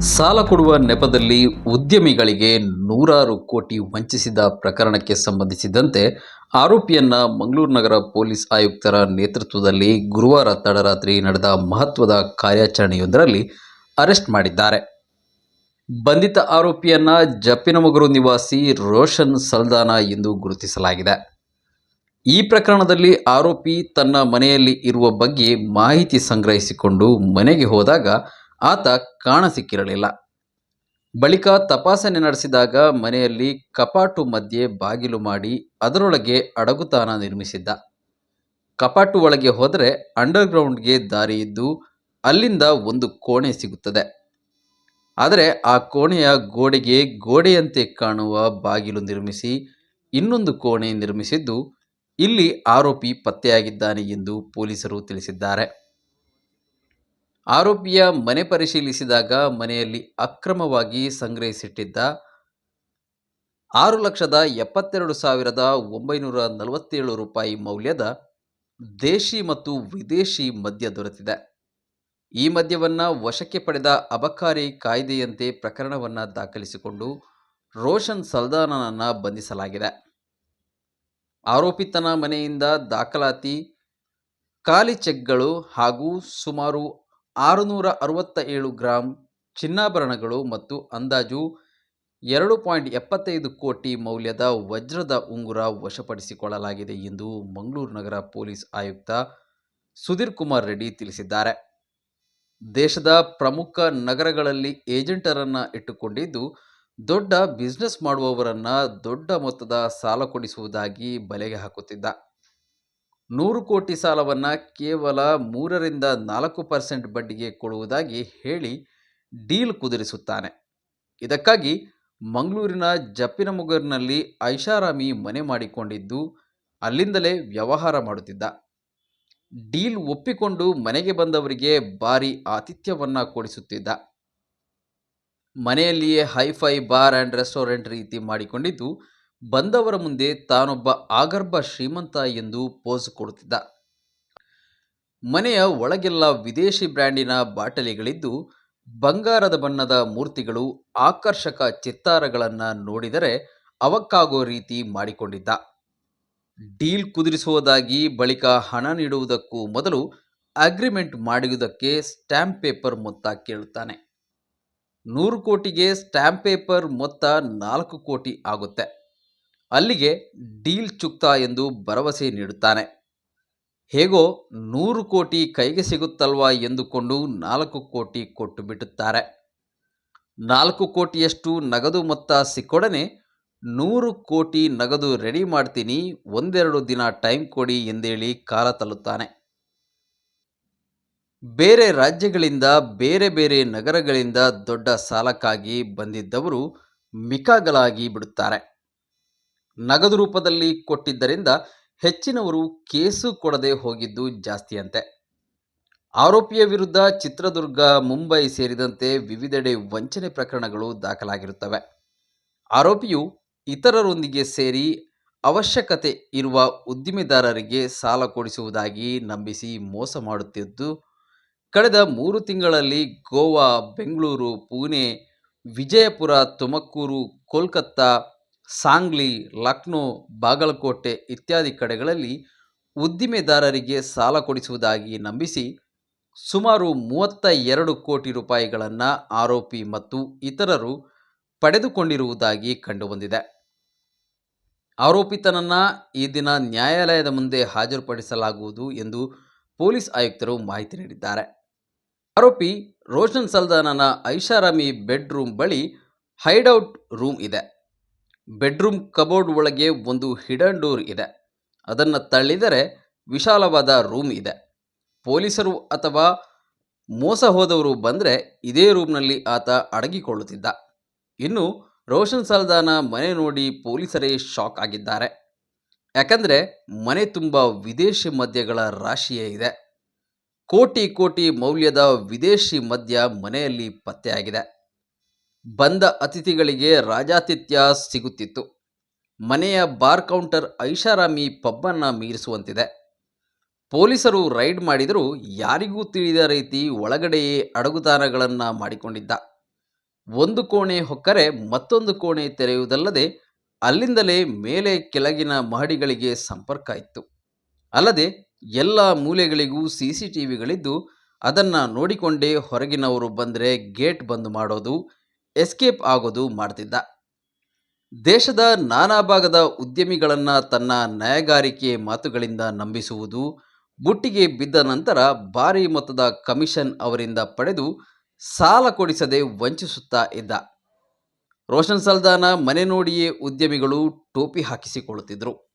ಸಾಲ ಕೊಡುವ ನೆಪದಲ್ಲಿ ಉದ್ಯಮಿಗಳಿಗೆ ನೂರಾರು ಕೋಟಿ ವಂಚಿಸಿದ ಪ್ರಕರಣಕ್ಕೆ ಸಂಬಂಧಿಸಿದಂತೆ ಆರೋಪಿಯನ್ನ ಮಂಗಳೂರು ನಗರ ಪೊಲೀಸ್ ಆಯುಕ್ತರ ನೇತೃತ್ವದಲ್ಲಿ ಗುರುವಾರ ತಡರಾತ್ರಿ ನಡೆದ ಮಹತ್ವದ ಕಾರ್ಯಾಚರಣೆಯೊಂದರಲ್ಲಿ ಅರೆಸ್ಟ್ ಮಾಡಿದ್ದಾರೆ. ಬಂಧಿತ ಆರೋಪಿಯನ್ನ ಜಪ್ಪಿನಮೊಗರು ನಿವಾಸಿ ರೋಷನ್ ಸಲ್ದಾನ ಎಂದು ಗುರುತಿಸಲಾಗಿದೆ. ಈ ಪ್ರಕರಣದಲ್ಲಿ ಆರೋಪಿ ತನ್ನ ಮನೆಯಲ್ಲಿ ಇರುವ ಬಗ್ಗೆ ಮಾಹಿತಿ ಸಂಗ್ರಹಿಸಿಕೊಂಡು ಮನೆಗೆ ಹೋದಾಗ ಆತ ಕಾಣಸಿಕ್ಕಿರಲಿಲ್ಲ ಬಳಿಕ ತಪಾಸಣೆ ನಡೆಸಿದಾಗ ಮನೆಯಲ್ಲಿ ಕಪಾಟು ಮಧ್ಯೆ ಬಾಗಿಲು ಮಾಡಿ ಅದರೊಳಗೆ ಅಡಗುತಾನ ನಿರ್ಮಿಸಿದ್ದ. ಕಪಾಟು ಒಳಗೆ ಹೋದರೆ ಅಂಡರ್ಗ್ರೌಂಡ್ಗೆ ದಾರಿ ಇದ್ದು ಅಲ್ಲಿಂದ ಒಂದು ಕೋಣೆ ಸಿಗುತ್ತದೆ. ಆದರೆ ಆ ಕೋಣೆಯ ಗೋಡೆಗೆ ಗೋಡೆಯಂತೆ ಕಾಣುವ ಬಾಗಿಲು ನಿರ್ಮಿಸಿ ಇನ್ನೊಂದು ಕೋಣೆ ನಿರ್ಮಿಸಿದ್ದು ಇಲ್ಲಿ ಆರೋಪಿ ಪತ್ತೆಯಾಗಿದ್ದಾನೆ ಎಂದು ಪೊಲೀಸರು ತಿಳಿಸಿದ್ದಾರೆ. ಆರೋಪಿಯ ಮನೆ ಪರಿಶೀಲಿಸಿದಾಗ ಮನೆಯಲ್ಲಿ ಅಕ್ರಮವಾಗಿ ಸಂಗ್ರಹಿಸಿಟ್ಟಿದ್ದ ಆರು ಲಕ್ಷದ ಎಪ್ಪತ್ತೆರಡು ಸಾವಿರದ ಒಂಬೈನೂರ ನಲವತ್ತೇಳು ರೂಪಾಯಿ ಮೌಲ್ಯದ ದೇಶಿ ಮತ್ತು ವಿದೇಶಿ ಮದ್ಯ ದೊರೆತಿದೆ. ಈ ಮದ್ಯವನ್ನು ವಶಕ್ಕೆ ಪಡೆದ ಅಬಕಾರಿ ಕಾಯ್ದೆಯಂತೆ ಪ್ರಕರಣವನ್ನು ದಾಖಲಿಸಿಕೊಂಡು ರೋಷನ್ ಸಲ್ದಾನನನ್ನು ಬಂಧಿಸಲಾಗಿದೆ. ಆರೋಪಿತನ ಮನೆಯಿಂದ ದಾಖಲಾತಿ, ಖಾಲಿ ಚೆಕ್ಗಳು ಹಾಗೂ ಸುಮಾರು ಆರುನೂರ ಅರವತ್ತ ಏಳು ಗ್ರಾಂ ಚಿನ್ನಾಭರಣಗಳು ಮತ್ತು ಅಂದಾಜು ಎರಡು ಪಾಯಿಂಟ್ ಎಪ್ಪತ್ತೈದು ಕೋಟಿ ಮೌಲ್ಯದ ವಜ್ರದ ಉಂಗುರ ವಶಪಡಿಸಿಕೊಳ್ಳಲಾಗಿದೆ ಎಂದು ಮಂಗಳೂರು ನಗರ ಪೊಲೀಸ್ ಆಯುಕ್ತ ಸುಧೀರ್ ಕುಮಾರ್ ರೆಡ್ಡಿ ತಿಳಿಸಿದ್ದಾರೆ. ದೇಶದ ಪ್ರಮುಖ ನಗರಗಳಲ್ಲಿ ಏಜೆಂಟರನ್ನ ಇಟ್ಟುಕೊಂಡಿದ್ದು, ದೊಡ್ಡ ಬಿಸ್ನೆಸ್ ಮಾಡುವವರನ್ನ ದೊಡ್ಡ ಮೊತ್ತದ ಸಾಲ ಕೊಡಿಸುವುದಾಗಿ ಬಲೆಗೆ ಹಾಕುತ್ತಿದ್ದ. ನೂರು ಕೋಟಿ ಸಾಲವನ್ನು ಕೇವಲ ಮೂರರಿಂದ ನಾಲ್ಕು ಪರ್ಸೆಂಟ್ ಬಡ್ಡಿಗೆ ಕೊಡುವುದಾಗಿ ಹೇಳಿ ಡೀಲ್ ಕುದುರಿಸುತ್ತಾನೆ. ಇದಕ್ಕಾಗಿ ಮಂಗಳೂರಿನ ಜಪ್ಪಿನಮುಗರ್ನಲ್ಲಿ ಐಷಾರಾಮಿ ಮನೆ ಮಾಡಿಕೊಂಡಿದ್ದು ಅಲ್ಲಿಂದಲೇ ವ್ಯವಹಾರ ಮಾಡುತ್ತಿದ್ದ. ಡೀಲ್ ಒಪ್ಪಿಕೊಂಡು ಮನೆಗೆ ಬಂದವರಿಗೆ ಭಾರಿ ಆತಿಥ್ಯವನ್ನು ಕೊಡಿಸುತ್ತಿದ್ದ. ಮನೆಯಲ್ಲಿಯೇ ಹೈಫೈ ಬಾರ್ ಆ್ಯಂಡ್ ರೆಸ್ಟೋರೆಂಟ್ ರೀತಿ ಮಾಡಿಕೊಂಡಿದ್ದು ಬಂದವರ ಮುಂದೆ ತಾನೊಬ್ಬ ಆಗರ್ಭ ಶ್ರೀಮಂತ ಎಂದು ಪೋಸ್ ಕೊಡುತ್ತಿದ್ದ. ಮನೆಯ ಒಳಗೆಲ್ಲ ವಿದೇಶಿ ಬ್ರ್ಯಾಂಡಿನ ಬಾಟಲಿಗಳಿದ್ದು, ಬಂಗಾರದ ಬಣ್ಣದ ಮೂರ್ತಿಗಳು ಆಕರ್ಷಕ ಚಿತ್ತಾರಗಳನ್ನು ನೋಡಿದರೆ ಅವಕ್ಕಾಗೋ ರೀತಿ ಮಾಡಿಕೊಂಡಿದ್ದ. ಡೀಲ್ ಕುದುರಿಸುವುದಾಗಿ ಬಳಿಕ ಹಣ ನೀಡುವುದಕ್ಕೂ ಮೊದಲು ಅಗ್ರಿಮೆಂಟ್ ಮಾಡುವುದಕ್ಕೆ ಸ್ಟ್ಯಾಂಪ್ ಪೇಪರ್ ಮೊತ್ತ ಕೇಳುತ್ತಾನೆ. ನೂರು ಕೋಟಿಗೆ ಸ್ಟ್ಯಾಂಪ್ ಪೇಪರ್ ಮೊತ್ತ ನಾಲ್ಕು ಕೋಟಿ ಆಗುತ್ತೆ. ಅಲ್ಲಿಗೆ ಡೀಲ್ ಚುಕ್ತಾ ಎಂದು ಭರವಸೆ ನೀಡುತ್ತಾನೆ. ಹೇಗೋ ನೂರು ಕೋಟಿ ಕೈಗೆ ಸಿಗುತ್ತಲ್ವಾ ಎಂದುಕೊಂಡು ನಾಲ್ಕು ಕೋಟಿ ಕೊಟ್ಟು ಬಿಡುತ್ತಾರೆ ನಾಲ್ಕು ಕೋಟಿಯಷ್ಟು ನಗದು ಮೊತ್ತ ಸಿಕ್ಕೊಡನೆ ನೂರು ಕೋಟಿ ನಗದು ರೆಡಿ ಮಾಡ್ತೀನಿ, ಒಂದೆರಡು ದಿನ ಟೈಮ್ ಕೊಡಿ ಎಂದೇಳಿ ಕಾಲ ತಲ್ಲುತ್ತಾನೆ ಬೇರೆ ರಾಜ್ಯಗಳಿಂದ, ಬೇರೆ ಬೇರೆ ನಗರಗಳಿಂದ ದೊಡ್ಡ ಸಾಲಕ್ಕಾಗಿ ಬಂದಿದ್ದವರು ಮಿಕಾಗಲಾಗಿ ಬಿಡುತ್ತಾರೆ. ನಗದು ರೂಪದಲ್ಲಿ ಕೊಟ್ಟಿದ್ದರಿಂದ ಹೆಚ್ಚಿನವರು ಕೇಸು ಕೊಡದೆ ಹೋಗಿದ್ದು ಜಾಸ್ತಿಯಂತೆ. ಆರೋಪಿಯ ವಿರುದ್ಧ ಚಿತ್ರದುರ್ಗ, ಮುಂಬೈ ಸೇರಿದಂತೆ ವಿವಿಧೆಡೆ ವಂಚನೆ ಪ್ರಕರಣಗಳು ದಾಖಲಾಗಿರುತ್ತವೆ. ಆರೋಪಿಯು ಇತರರೊಂದಿಗೆ ಸೇರಿ ಅವಶ್ಯಕತೆ ಇರುವ ಉದ್ದಿಮೆದಾರರಿಗೆ ಸಾಲ ಕೊಡಿಸುವುದಾಗಿ ನಂಬಿಸಿ ಮೋಸ ಮಾಡುತ್ತಿದ್ದು, ಕಳೆದ ಮೂರು ತಿಂಗಳಲ್ಲಿ ಗೋವಾ, ಬೆಂಗಳೂರು, ಪುಣೆ, ವಿಜಯಪುರ, ತುಮಕೂರು, ಕೋಲ್ಕತ್ತಾ ಸಾಂಗ್ಲಿ, ಲಕ್ನೋ, ಬಾಗಲಕೋಟೆ ಇತ್ಯಾದಿ ಕಡೆಗಳಲ್ಲಿ ಉದ್ದಿಮೆದಾರರಿಗೆ ಸಾಲ ಕೊಡಿಸುವುದಾಗಿ ನಂಬಿಸಿ ಸುಮಾರು ಮೂವತ್ತ ಎರಡು ಕೋಟಿ ರೂಪಾಯಿಗಳನ್ನು ಆರೋಪಿ ಮತ್ತು ಇತರರು ಪಡೆದುಕೊಂಡಿರುವುದಾಗಿ ಕಂಡುಬಂದಿದೆ. ಆರೋಪಿತನನ್ನು ಈ ದಿನ ನ್ಯಾಯಾಲಯದ ಮುಂದೆ ಹಾಜರುಪಡಿಸಲಾಗುವುದು ಎಂದು ಪೊಲೀಸ್ ಆಯುಕ್ತರು ಮಾಹಿತಿ ನೀಡಿದ್ದಾರೆ. ಆರೋಪಿ ರೋಷನ್ ಸಲ್ದಾನನ ಐಷಾರಾಮಿ ಬೆಡ್ರೂಮ್ ಬಳಿ ಹೈಡೌಟ್ ರೂಮ್ ಇದೆ. ಬೆಡ್ರೂಮ್ ಕಬೋರ್ಡ್ ಒಳಗೆ ಒಂದು ಹಿಡನ್ ಡೋರ್ ಇದೆ. ಅದನ್ನು ತಳ್ಳಿದರೆ ವಿಶಾಲವಾದ ರೂಮ್ ಇದೆ. ಪೊಲೀಸರು ಅಥವಾ ಮೋಸ ಹೋದವರು ಬಂದರೆ ಇದೇ ರೂಮ್ನಲ್ಲಿ ಆತ ಅಡಗಿಕೊಳ್ಳುತ್ತಿದ್ದ. ಇನ್ನು ರೋಷನ್ ಸಲ್ದಾನ ಮನೆ ನೋಡಿ ಪೊಲೀಸರೇ ಶಾಕ್ ಆಗಿದ್ದಾರೆ. ಯಾಕಂದರೆ ಮನೆ ತುಂಬ ವಿದೇಶಿ ಮದ್ಯಗಳ ರಾಶಿಯೇ ಇದೆ. ಕೋಟಿ ಕೋಟಿ ಮೌಲ್ಯದ ವಿದೇಶಿ ಮದ್ಯ ಮನೆಯಲ್ಲಿ ಪತ್ತೆಯಾಗಿದೆ. ಬಂದ ಅತಿಥಿಗಳಿಗೆ ರಾಜಾತಿಥ್ಯ ಸಿಗುತ್ತಿತ್ತು. ಮನೆಯ ಬಾರ್ ಕೌಂಟರ್ ಐಷಾರಾಮಿ ಪಬ್ಬನ್ನ ಮೀರಿಸುವಂತಿದೆ. ಪೊಲೀಸರು ರೈಡ್ ಮಾಡಿದರೂ ಯಾರಿಗೂ ತಿಳಿದ ರೀತಿ ಒಳಗಡೆಯೇ ಅಡಗುತಾಣಗಳನ್ನು ಮಾಡಿಕೊಂಡಿದ್ದ. ಒಂದು ಕೋಣೆ ಹೊಕ್ಕರೆ ಮತ್ತೊಂದು ಕೋಣೆ ತೆರೆಯುವುದಲ್ಲದೆ ಅಲ್ಲಿಂದಲೇ ಮೇಲೆ ಕೆಳಗಿನ ಮಹಡಿಗಳಿಗೆ ಸಂಪರ್ಕ ಇತ್ತು. ಅಲ್ಲದೆ ಎಲ್ಲ ಮೂಲೆಗಳಿಗೂ ಸಿ ಸಿ ಟಿ ವಿಗಳಿದ್ದು ಅದನ್ನು ನೋಡಿಕೊಂಡೇ ಹೊರಗಿನವರು ಬಂದರೆ ಗೇಟ್ ಬಂದ್ ಮಾಡೋದು ಎಸ್ಕೇಪ್ ಆಗೋದು ಮಾಡ್ತಿದ್ದ. ದೇಶದ ನಾನಾ ಭಾಗದ ಉದ್ಯಮಿಗಳನ್ನು ತನ್ನ ನಯಗಾರಿಕೆ ಮಾತುಗಳಿಂದ ನಂಬಿಸುವುದು, ಬುಟ್ಟಿಗೆ ಬಿದ್ದ ನಂತರ ಭಾರಿ ಮೊತ್ತದ ಕಮಿಷನ್ ಅವರಿಂದ ಪಡೆದು ಸಾಲ ಕೊಡಿಸದೆ ವಂಚಿಸುತ್ತಾ ಇದ್ದ. ರೋಷನ್ ಸಲ್ದಾನ ಮನೆ ನೋಡಿಯೇ ಉದ್ಯಮಿಗಳು ಟೋಪಿ ಹಾಕಿಸಿಕೊಳ್ಳುತ್ತಿದ್ದರು